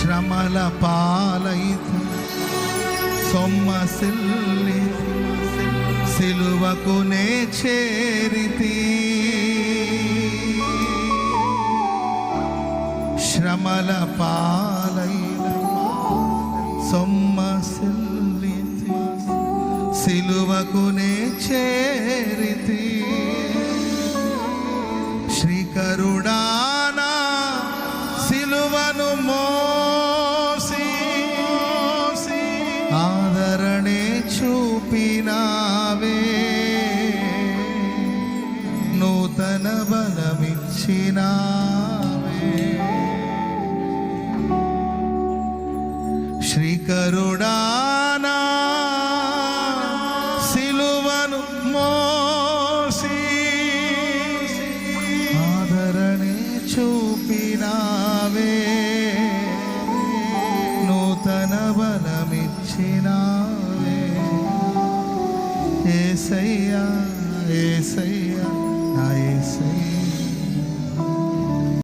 శ్రమల సొమ్మ సొమ్మసిల్లి సిలువకు నే చేరితి. శ్రమల సొమ్మ సొమ్మసిల్లి సిలువకు నే చేరితి. శ్రీకరుడానా సిలువను మో ఆదరణే చూపినావే. నూతన బలమిచ్చినావే. శ్రీకరుడానా సిలువను మోసి ఆదరణే చూపినావే. నూతన బలమిచ్చినావే ఏసయ్యా ఏసయ్యా నా ఏసయ్యా.